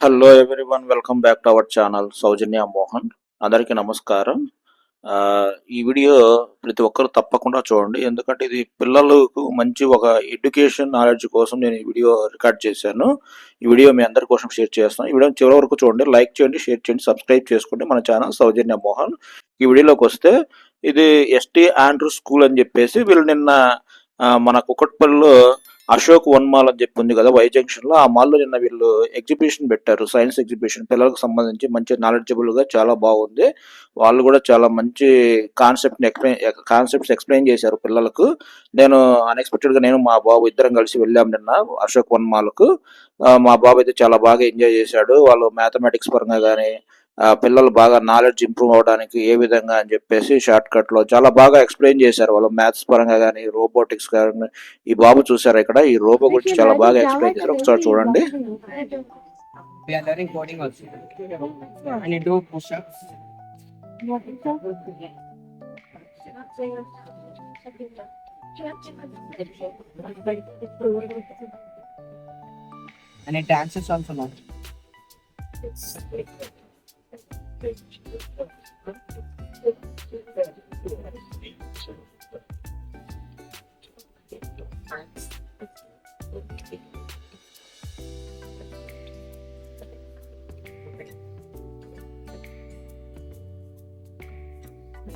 Hello everyone welcome back to our channel Soujanya Mohan అందరికీ నమస్కారం. ఆ, ఈ వీడియో ప్రతి ఒక్కరు తప్పకుండా చూడండి. ఎందుకంటే ఇది పిల్లలకు మంచి ఒక ఎడ్యుకేషన్ నాలెడ్జ్ కోసం నేను ఈ వీడియో రికార్డ్ చేశాను. ఈ వీడియో మీ అందరి కోసం షేర్ చేస్తాను ఈ వీడియో చివరి వరకు చూడండి. లైక్ చేయండి షేర్ చేయండి సబ్స్క్రైబ్ చేసుకోండి మన ఛానల్ సౌజన్య మోహన్ ఈ వీడియోలోకి వస్తే ఇది ఎస్టీ ఆండ్రూ స్కూల్ అని చెప్పేసి వీళ్ళు నిన్న ఆ, మన కుక్కట్పల్లిలో అశోక్ వన్ మాల్ అని చెప్పి ఉంది కదా వై జంక్షన్లో ఆ మాల్లో నిన్న వీళ్ళు ఎగ్జిబిషన్ పెట్టారు సైన్స్ ఎగ్జిబిషన్. పిల్లలకు సంబంధించి మంచి నాలెడ్జబుల్గా చాలా బాగుంది. వాళ్ళు కూడా చాలా మంచి కాన్సెప్ట్ ఎక్స్ప్లెయిన్ కాన్సెప్ట్స్ ఎక్స్ప్లెయిన్ చేశారు పిల్లలకు. నేను అన్ఎక్స్పెక్టెడ్గా నేను మా బాబు ఇద్దరం కలిసి వెళ్ళాం నిన్న అశోక్ వన్ మాల్కు. కు మా బాబు అయితే చాలా బాగా ఎంజాయ్ చేశాడు. వాళ్ళు మ్యాథమెటిక్స్ పరంగా కానీ పిల్లలు బాగా నాలెడ్జ్ ఇంప్రూవ్ అవడానికి ఏ విధంగా అని చెప్పేసి షార్ట్ కట్లో చాలా బాగా ఎక్స్ప్లెయిన్ చేశారు. వాళ్ళు మ్యాథ్స్ పరంగా కానీ రోబోటిక్స్ కానీ ఈ బాబు చూసారు ఇక్కడ? ఈ రోబో గురించి చాలా బాగా ఎక్స్ప్లెయిన్ చేశారు. ఒకసారి చూడండి. We are learning coding also. And you do push-ups. And it dances also now.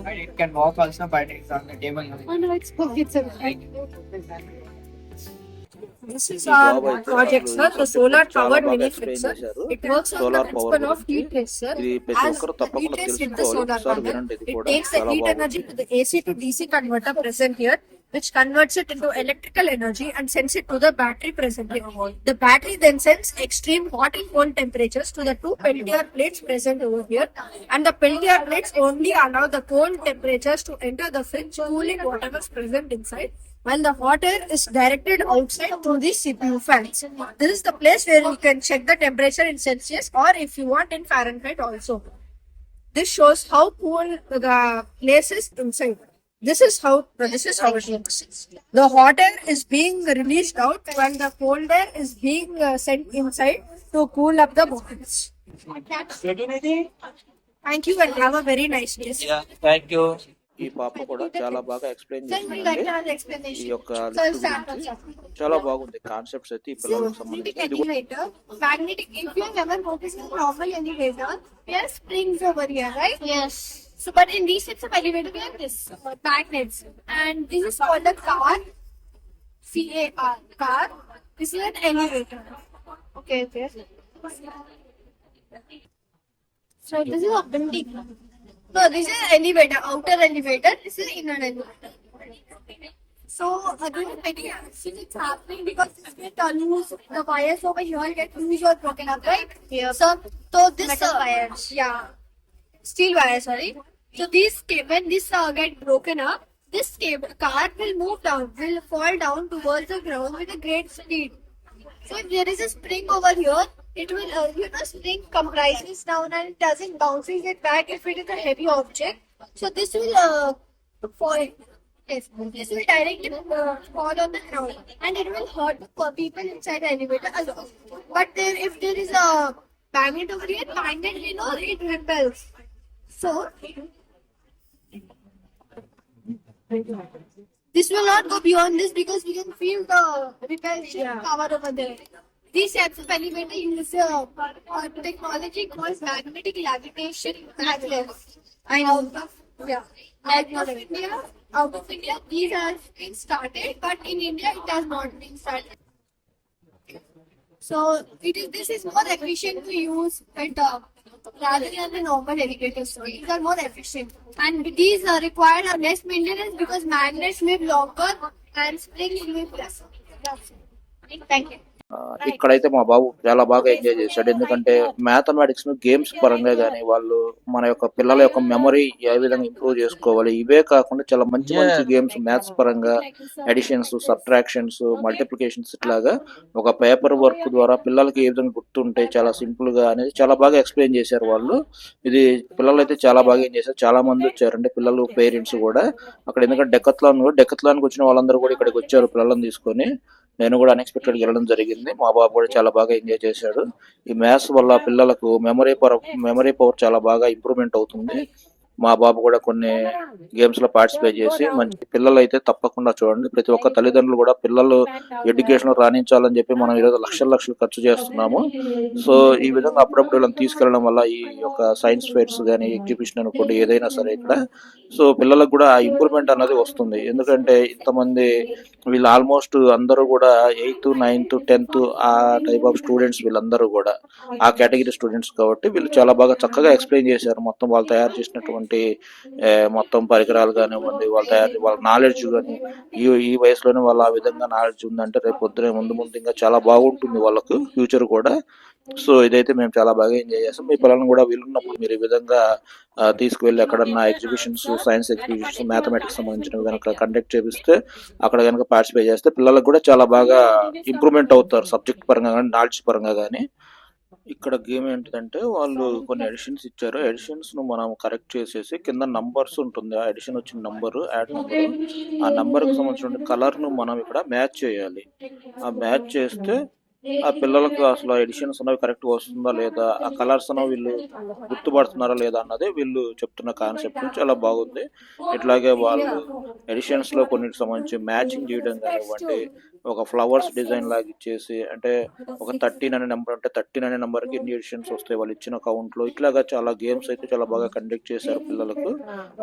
Right, it can walk also, but it's on the table. Oh no, it's a this is our project, sir. The solar powered mini fridge, It works on the principle of heat trace, sir. As the heat trace the solar panel, it takes the heat energy to the AC to DC converter present here, which converts it into electrical energy and sends it to the battery present here. The battery then sends extreme hot and cold temperatures to the two Peltier plates present over here, and the Peltier plates only allow the cold temperatures to enter the fridge, cooling whatever is present inside. While the hot air is directed outside through the CPU fans. This is the place where you can check the temperature in Celsius or if you want in Fahrenheit also. This shows how cool the place is inside. This is how this is how it looks. The hot air is being released out when the cold air is being uh, sent inside to cool up the bottles. Thank you and have a very nice day. Yeah, thank you. ఈ పాప కూడా చాలా బాగా explain Sir, we like చేసిందండి to have ఈ explanation. యొక్క Sir, lift start, గురించి sir. చాలా బాగుంది కాన్సెప్ట్స్ అయితే ఈ పిల్లలకు So, సంబంధించి magnetic ఇది కూడా elevator, magnetic, if you have ever noticed in normal elevator, there are springs over here, right? Yes. So, but in these types of elevator, we have this, uh, magnets. And this is called a car. C-A-R, car. This is an elevator. Okay, okay. So, this is a building. No, this is elevator, outer elevator. This is inner elevator. So again, many accidents happening because this uh, loose. The wires over here get loose or broken up, right? Yeah. So, so this Metal uh, wires. yeah, steel wire, Sorry. So this ca- when this uh, get broken up, this cable car will move down, will fall down towards the ground with a great speed. So if there is a spring over here, it will uh, you know spring comprises down and it doesn't bounces it back if it is a heavy object. So this will uh, fall. Yes, this will directly uh, fall on the ground and it will hurt the people inside the elevator a lot. But there, if there is a magnet over here, magnet you know it repels. So this will not go beyond this because we can feel the repulsion power over there. These types of elevator use uh, uh, technology called magnetic levitation magnets. I know. Yeah. Out of India, out of India, these have been started, but in India it has not been started. So it is. This is more efficient to use it uh, rather than the normal elevators. So these are more efficient, and these uh, require a less maintenance because magnets live longer and springs live less. Thank you. ఇక్కడైతే మా బాబు చాలా బాగా enjoy చేశాడు. ఎందుకంటే మ్యాథమెటిక్స్ను games పరంగా కానీ వాళ్ళు మన యొక్క పిల్లల యొక్క మెమరీ ఏ విధంగా ఇంప్రూవ్ చేసుకోవాలి. ఇవే కాకుండా చాలా మంచి మంచి గేమ్స్ మ్యాథ్స్ పరంగా అడిషన్స్ సబ్ట్రాక్షన్స్ మల్టిప్లికేషన్స్ ఇట్లాగా ఒక పేపర్ వర్క్ ద్వారా పిల్లలకి ఏ విధంగా గుర్తుంటాయి చాలా సింపుల్గా అనేది చాలా బాగా ఎక్స్ప్లెయిన్ చేశారు వాళ్ళు. ఇది పిల్లలు అయితే చాలా బాగా ఏం చేశారు. చాలా మంది వచ్చారండి పిల్లలు పేరెంట్స్ కూడా. అక్కడ ఎందుకంటే డెకత్లాన్ డెకత్లాన్కి వచ్చిన వాళ్ళందరూ కూడా ఇక్కడికి వచ్చారు పిల్లలను తీసుకొని. నేను కూడా అన్ఎక్స్పెక్టెడ్ వెళ్ళడం జరిగింది. మా బాబు కూడా చాలా బాగా ఎంజాయ్ చేశాడు. ఈ మ్యాథ్స్ వల్ల పిల్లలకు మెమరీ పవర్ మెమరీ పవర్ చాలా బాగా ఇంప్రూవ్మెంట్ అవుతుంది. మా బాబు కూడా కొన్ని గేమ్స్లో పార్టిసిపేట్ చేసి మంచి పిల్లలు అయితే తప్పకుండా చూడండి. ప్రతి ఒక్క తల్లిదండ్రులు కూడా పిల్లలు ఎడ్యుకేషన్లో రాణించాలని చెప్పి మనం ఈరోజు లక్షల లక్షలు ఖర్చు చేస్తున్నాము. సో ఈ విధంగా అప్పుడప్పుడు వీళ్ళని తీసుకెళ్ళడం వల్ల ఈ యొక్క సైన్స్ ఫేర్స్ కానీ ఎగ్జిబిషన్ అనుకోండి ఏదైనా సరే ఇక్కడ. సో పిల్లలకు కూడా ఇంప్రూవ్మెంట్ అన్నది వస్తుంది. ఎందుకంటే ఇంతమంది వీళ్ళు ఆల్మోస్ట్ అందరూ కూడా ఎయిత్ నైన్త్ టెన్త్ ఆ టైప్ ఆఫ్ స్టూడెంట్స్ వీళ్ళందరూ కూడా. ఆ కేటగిరీ స్టూడెంట్స్ కాబట్టి వీళ్ళు చాలా బాగా చక్కగా ఎక్స్ప్లెయిన్ చేశారు. మొత్తం వాళ్ళు తయారు చేసినటువంటి ఉన్నటువంటి మొత్తం పరికరాలు కానివ్వండి వాళ్ళ తయారు వాళ్ళ నాలెడ్జ్ కానీ ఈ ఈ వయసులోనే వాళ్ళు ఆ విధంగా నాలెడ్జ్ ఉందంటే రేపు పొద్దున ముందు ముందు ఇంకా చాలా బాగుంటుంది వాళ్ళకు ఫ్యూచర్ కూడా. సో ఇదైతే మేము చాలా బాగా ఎంజాయ్ చేస్తాం. మీ పిల్లలను కూడా వీలున్నప్పుడు మీరు ఈ విధంగా తీసుకువెళ్ళి ఎక్కడన్నా ఎగ్జిబిషన్స్ సైన్స్ ఎగ్జిబిషన్స్ మ్యాథమెటిక్స్ సంబంధించినవి కనుక కండక్ట్ చేపిస్తే అక్కడ కనుక పార్టిసిపేట్ చేస్తే పిల్లలకు కూడా చాలా బాగా ఇంప్రూవ్మెంట్ అవుతారు సబ్జెక్ట్ పరంగా కానీ నాలెడ్జ్ పరంగా కానీ ఇక్కడ గేమ్ ఏంటిదంటే వాళ్ళు కొన్ని ఎడిషన్స్ ఇచ్చారు. ఎడిషన్స్ను మనం కరెక్ట్ చేసేసి కింద నంబర్స్ ఉంటుంది. ఆ ఎడిషన్ వచ్చిన నంబర్ యాడ్ నంబర్ ఆ నంబర్కి సంబంధించిన కలర్ను మనం ఇక్కడ మ్యాచ్ చేయాలి. ఆ మ్యాచ్ చేస్తే ఆ పిల్లలకు అసలు ఎడిషన్స్ అనేవి కరెక్ట్ వస్తుందా లేదా ఆ కలర్స్ అనేవి వీళ్ళు గుర్తుపడుతున్నారా లేదా అన్నది వీళ్ళు చెప్తున్న కాన్సెప్ట్ చాలా బాగుంది. ఇట్లాగే వాళ్ళు ఎడిషన్స్లో కొన్నిటికి సంబంధించి మ్యాచింగ్ చేయడం కానివ్వండి ఒక ఫ్లవర్స్ డిజైన్ లాగా ఇచ్చేసి అంటే ఒక థర్టీన్ అనే నెంబర్ అంటే థర్టీన్ అనే నెంబర్కి ఎన్ని ఎడిషన్స్ వస్తాయి. వాళ్ళు ఇచ్చిన కౌంట్లో ఇట్లాగా చాలా గేమ్స్ అయితే చాలా బాగా కండక్ట్ చేశారు పిల్లలకు.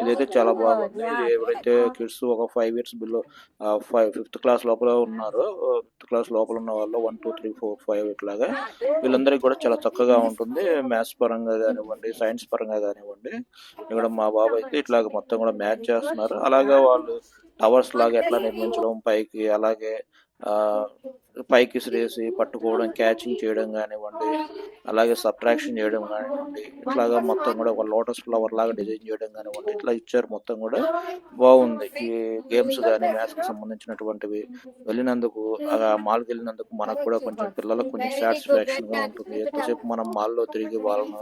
ఇదైతే చాలా బాగుంది. ఇది ఎవరైతే కిడ్స్ ఒక five years below five fifth class లోపల ఉన్నారో ఫిఫ్త్ క్లాస్ లోపల ఉన్న వాళ్ళు one two three four five ఇట్లాగా వీళ్ళందరికీ కూడా చాలా చక్కగా ఉంటుంది. మ్యాథ్స్ పరంగా కానివ్వండి సైన్స్ పరంగా కానివ్వండి. ఇక్కడ మా బాబు అయితే ఇట్లాగ మొత్తం కూడా మ్యాచ్ చేస్తున్నారు. అలాగే వాళ్ళు టవర్స్ లాగా ఎట్లా నిర్మించడం పైకి అలాగే ఆ పైకి విసిరేసి పట్టుకోవడం క్యాచింగ్ చేయడం కానివ్వండి అలాగే సబ్ట్రాక్షన్ చేయడం కానివ్వండి ఇట్లాగా మొత్తం కూడా ఒక లోటస్ ఫ్లవర్ లాగా డిజైన్ చేయడం కానివ్వండి ఇట్లా ఇచ్చారు మొత్తం కూడా బాగుంది. ఈ గేమ్స్ కానీ మ్యాథ్స్కి సంబంధించినటువంటివి వెళ్ళినందుకు ఆ మాల్కి వెళ్ళినందుకు మనకు కూడా కొంచెం పిల్లలకు కొంచెం సాటిస్ఫాక్షన్గా ఉంటుంది. ఎంతసేపు మనం మాల్లో తిరిగి వాళ్ళను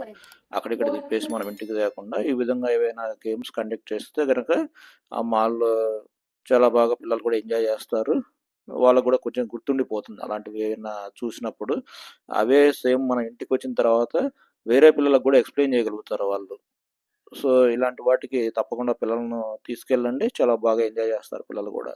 అక్కడిక్కడ తిప్పేసి మనం ఇంటికి తేకుండా ఈ విధంగా ఏవైనా గేమ్స్ కండక్ట్ చేస్తే కనుక ఆ మాల్లో చాలా బాగా పిల్లలు కూడా ఎంజాయ్ చేస్తారు. వాళ్ళకు కూడా కొంచెం గుర్తుండిపోతుంది అలాంటివి ఏమైనా చూసినప్పుడు. అవే సేమ్ మన ఇంటికి వచ్చిన తర్వాత వేరే పిల్లలకు కూడా ఎక్స్ప్లెయిన్ చేయగలుగుతారు వాళ్ళు. సో ఇలాంటి వాటికి తప్పకుండా పిల్లలను తీసుకెళ్ళండి. చాలా బాగా ఎంజాయ్ చేస్తారు పిల్లలు కూడా.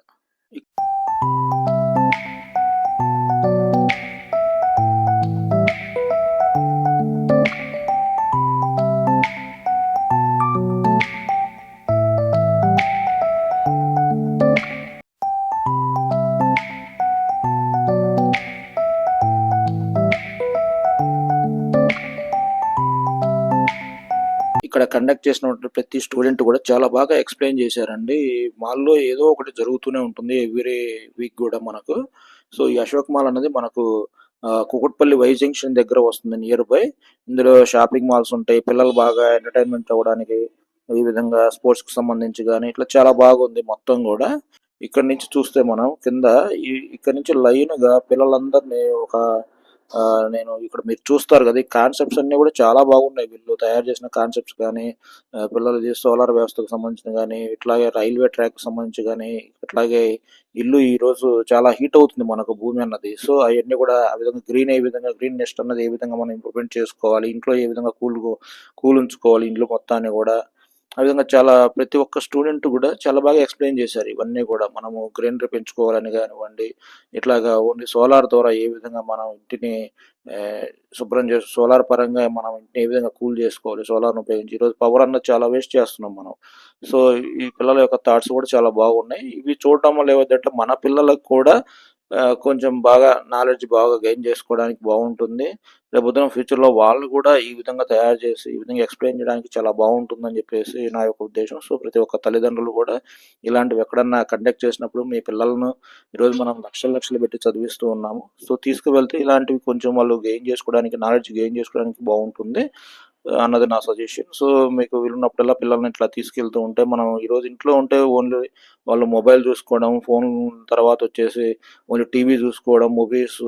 కండక్ట్ చేసిన ప్రతి స్టూడెంట్ కూడా చాలా బాగా ఎక్స్ప్లెయిన్ చేశారండి. మాల్లో ఏదో ఒకటి జరుగుతూనే ఉంటుంది ఎవ్రీ వీక్ కూడా మనకు. సో ఈ అశోక్ మాల్ అనేది మనకు ఆ, కుకట్పల్లి వై జంక్షన్ దగ్గర వస్తుంది నియర్ బై ఇందులో షాపింగ్ మాల్స్ ఉంటాయి. పిల్లలు బాగా ఎంటర్టైన్మెంట్ అవ్వడానికి ఈ విధంగా స్పోర్ట్స్కి సంబంధించి కానీ ఇట్లా చాలా బాగుంది మొత్తం కూడా. ఇక్కడ నుంచి చూస్తే మనం కింద ఇక్కడ నుంచి లైన్గా పిల్లలందరినీ ఒక నేను ఇక్కడ మీరు చూస్తారు కదా ఈ కాన్సెప్ట్స్ అన్ని కూడా చాలా బాగున్నాయి. వీళ్ళు తయారు చేసిన కాన్సెప్ట్స్ కానీ పిల్లలు సోలార్ వ్యవస్థకు సంబంధించిన కానీ ఇట్లాగే రైల్వే ట్రాక్ సంబంధించి కానీ ఇట్లాగే ఇల్లు ఈ రోజు చాలా హీట్ అవుతుంది మనకు భూమి అన్నది. సో అవన్నీ కూడా ఆ విధంగా గ్రీన్ ఏ విధంగా గ్రీన్ నెస్ట్ అన్నది ఏ విధంగా మనం ఇంప్రూవ్మెంట్ చేసుకోవాలి ఇంట్లో ఏ విధంగా కూల్ కూల్ ఉంచుకోవాలి ఇంట్లో మొత్తాన్ని కూడా ఆ విధంగా చాలా ప్రతి ఒక్క స్టూడెంట్ కూడా చాలా బాగా ఎక్స్ప్లెయిన్ చేశారు ఇవన్నీ కూడా. మనము గ్రీనరీ పెంచుకోవాలని కానివ్వండి ఇట్లాగా ఓన్లీ సోలార్ ద్వారా ఏ విధంగా మనం ఇంటిని శుభ్రం చేసి సోలార్ పరంగా మనం ఇంటిని ఏ విధంగా కూల్ చేసుకోవాలి సోలార్ను ఉపయోగించి. ఈరోజు పవర్ అన్నది చాలా వేస్ట్ చేస్తున్నాం మనం. సో ఈ పిల్లల యొక్క థాట్స్ కూడా చాలా బాగున్నాయి. ఇవి చూడటం వల్ల ఏమైందంటే మన పిల్లలకు కూడా కొంచెం బాగా నాలెడ్జ్ బాగా గెయిన్ చేసుకోవడానికి బాగుంటుంది. లేకపోతే ఫ్యూచర్లో వాళ్ళు కూడా ఈ విధంగా తయారు చేసి ఈ విధంగా ఎక్స్ప్లెయిన్ చేయడానికి చాలా బాగుంటుందని చెప్పేసి నా యొక్క ఉద్దేశం. సో ప్రతి ఒక్క తల్లిదండ్రులు కూడా ఇలాంటివి ఎక్కడన్నా కండక్ట్ చేసినప్పుడు మీ పిల్లలను ఈరోజు మనం లక్షలు లక్షలు పెట్టి చదివిస్తూ ఉన్నాము. సో తీసుకువెళ్తే ఇలాంటివి కొంచెం వాళ్ళు గెయిన్ చేసుకోవడానికి నాలెడ్జ్ గెయిన్ చేసుకోవడానికి బాగుంటుంది. అన్నది నా సజెషన్ సో మీకు వీలున్నప్పుడల్లా పిల్లల్ని ఇట్లా తీసుకెళ్తూ ఉంటే మనం ఈరోజు ఇంట్లో ఉంటే ఓన్లీ వాళ్ళు మొబైల్ చూసుకోవడం ఫోన్ తర్వాత వచ్చేసి ఓన్లీ టీవీ చూసుకోవడం మూవీస్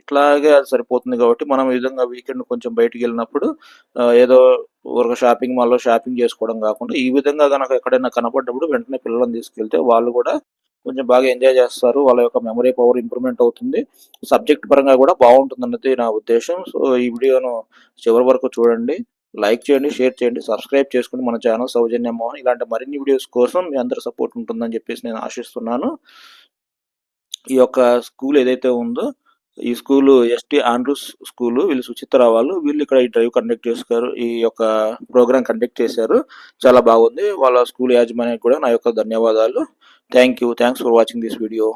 ఇట్లాగే అది సరిపోతుంది కాబట్టి మనం ఈ విధంగా వీకెండ్ కొంచెం బయటికి వెళ్ళినప్పుడు ఏదో ఒక షాపింగ్ మాల్లో షాపింగ్ చేసుకోవడం కాకుండా ఈ విధంగా కనుక ఎక్కడైనా కనపడ్డప్పుడు వెంటనే పిల్లలను తీసుకెళ్తే వాళ్ళు కూడా కొంచెం బాగా ఎంజాయ్ చేస్తారు. వాళ్ళ యొక్క మెమరీ పవర్ ఇంప్రూవ్మెంట్ అవుతుంది. సబ్జెక్ట్ పరంగా కూడా బాగుంటుంది అన్నది నా ఉద్దేశం. సో ఈ వీడియోను చివరి వరకు చూడండి. లైక్ చేయండి షేర్ చేయండి సబ్స్క్రైబ్ చేసుకుని మన ఛానల్ సౌజన్య మోహన్. ఇలాంటి మరిన్ని వీడియోస్ కోసం మీ అందరి సపోర్ట్ ఉంటుందని చెప్పేసి నేను ఆశిస్తున్నాను. ఈ యొక్క స్కూల్ ఏదైతే ఉందో ఈ స్కూల్ ఎస్టీ ఆండ్రూస్ స్కూల్ వీళ్ళు సుచిత్ర వాళ్ళు వీళ్ళు ఇక్కడ ఈ డ్రైవ్ కండక్ట్ చేశారు ఈ యొక్క ప్రోగ్రామ్ కండక్ట్ చేశారు. చాలా బాగుంది. వాళ్ళ స్కూల్ యాజమాన్యానికి కూడా నా యొక్క ధన్యవాదాలు. Thank you thanks for watching this video